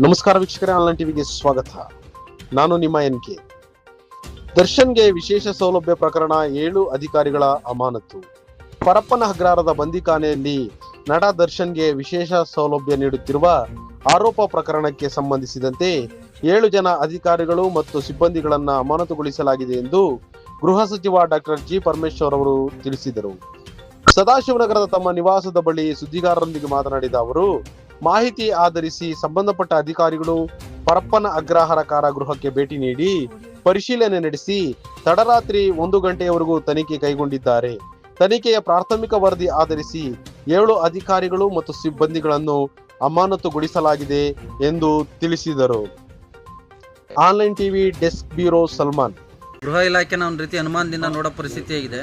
ನಮಸ್ಕಾರ ವೀಕ್ಷಕರೇ ಆನ್ಲೈನ್ ಟಿವಿಗೆ ಸ್ವಾಗತ. ನಾನು ನಿಮ್ಮ ಎನ್ ಕೆ. ದರ್ಶನ್ಗೆ ವಿಶೇಷ ಸೌಲಭ್ಯ ಪ್ರಕರಣ ಏಳು ಅಧಿಕಾರಿಗಳ ಅಮಾನತು ಪರಪ್ಪನ ಹಗ್ರಾರದ ಬಂದಿಖಾನೆಯಲ್ಲಿ ನಟ ದರ್ಶನ್ಗೆ ವಿಶೇಷ ಸೌಲಭ್ಯ ನೀಡುತ್ತಿರುವ ಆರೋಪ ಪ್ರಕರಣಕ್ಕೆ ಸಂಬಂಧಿಸಿದಂತೆ ಏಳು ಜನ ಅಧಿಕಾರಿಗಳು ಮತ್ತು ಸಿಬ್ಬಂದಿಗಳನ್ನ ಅಮಾನತುಗೊಳಿಸಲಾಗಿದೆ ಎಂದು ಗೃಹ ಸಚಿವ ಡಾಕ್ಟರ್ ಜಿ ಪರಮೇಶ್ವರ್ ಅವರು ತಿಳಿಸಿದರು. ಸದಾಶಿವನಗರದ ತಮ್ಮ ನಿವಾಸದ ಬಳಿ ಸುದ್ದಿಗಾರರೊಂದಿಗೆ ಮಾತನಾಡಿದ ಅವರು ಮಾಹಿತಿ ಆಧರಿಸಿ ಸಂಬಂಧಪಟ್ಟ ಅಧಿಕಾರಿಗಳು ಪರಪ್ಪನ ಅಗ್ರಹಾರ ಕಾರಾಗೃಹಕ್ಕೆ ಭೇಟಿ ನೀಡಿ ಪರಿಶೀಲನೆ ನಡೆಸಿ ತಡರಾತ್ರಿ ಒಂದು ಗಂಟೆಯವರೆಗೂ ತನಿಖೆ ಕೈಗೊಂಡಿದ್ದಾರೆ. ತನಿಖೆಯ ಪ್ರಾಥಮಿಕ ವರದಿ ಆಧರಿಸಿ ಏಳು ಅಧಿಕಾರಿಗಳು ಮತ್ತು ಸಿಬ್ಬಂದಿಗಳನ್ನು ಅಮಾನತುಗೊಳಿಸಲಾಗಿದೆ ಎಂದು ತಿಳಿಸಿದರು. Online TV desk bureau Salman. ಗೃಹ ಇಲಾಖೆನ ಒಂದು ರೀತಿ ಅನುಮಾನದಿಂದ ನೋಡೋ ಪರಿಸ್ಥಿತಿ ಆಗಿದೆ.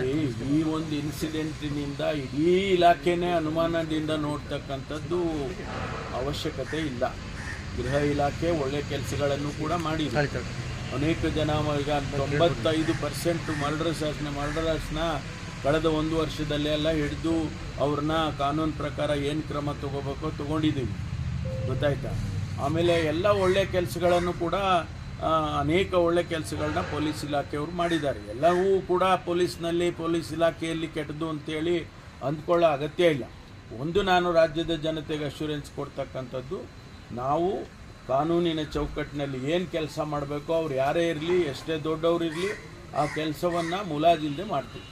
ಈ ಒಂದು ಇನ್ಸಿಡೆಂಟಿನಿಂದ ಇಡೀ ಇಲಾಖೆನೇ ಅನುಮಾನದಿಂದ ನೋಡ್ತಕ್ಕಂಥದ್ದು ಅವಶ್ಯಕತೆ ಇಲ್ಲ. ಗೃಹ ಇಲಾಖೆ ಒಳ್ಳೆ ಕೆಲಸಗಳನ್ನು ಕೂಡ ಮಾಡಿ ಅನೇಕ ಜನ ಈಗ ತೊಂಬತ್ತೈದು ಪರ್ಸೆಂಟ್ ಮರ್ಡರ್ಸಸ್ನ ಮರ್ಡರರ್ಸ್ನ ಕಳೆದ ಒಂದು ವರ್ಷದಲ್ಲೇ ಎಲ್ಲ ಹಿಡಿದು ಅವ್ರನ್ನ ಕಾನೂನು ಪ್ರಕಾರ ಏನು ಕ್ರಮ ತಗೋಬೇಕೋ ತಗೊಂಡಿದ್ದೀವಿ. ಗೊತ್ತಾಯ್ತಾ? ಆಮೇಲೆ ಎಲ್ಲ ಒಳ್ಳೆ ಕೆಲಸಗಳನ್ನು ಕೂಡ ಅನೇಕ ಒಳ್ಳೆ ಕೆಲಸಗಳನ್ನ ಪೊಲೀಸ್ ಇಲಾಖೆಯವರು ಮಾಡಿದ್ದಾರೆ. ಎಲ್ಲವೂ ಕೂಡ ಪೊಲೀಸ್ನಲ್ಲಿ ಪೊಲೀಸ್ ಇಲಾಖೆಯಲ್ಲಿ ಕೆಟ್ಟದ್ದು ಅಂತೇಳಿ ಅಂದ್ಕೊಳ್ಳೋ ಅಗತ್ಯ ಇಲ್ಲ. ಒಂದು ನಾನು ರಾಜ್ಯದ ಜನತೆಗೆ ಅಶ್ಯೂರೆನ್ಸ್ ಕೊಡ್ತಕ್ಕಂಥದ್ದು, ನಾವು ಕಾನೂನಿನ ಚೌಕಟ್ಟಿನಲ್ಲಿ ಏನು ಕೆಲಸ ಮಾಡಬೇಕೋ ಅವ್ರು ಯಾರೇ ಇರಲಿ, ಎಷ್ಟೇ ದೊಡ್ಡವ್ರು ಇರಲಿ, ಆ ಕೆಲಸವನ್ನು ಮುಲಾಜಿಲ್ಲದೆ ಮಾಡ್ತೀವಿ.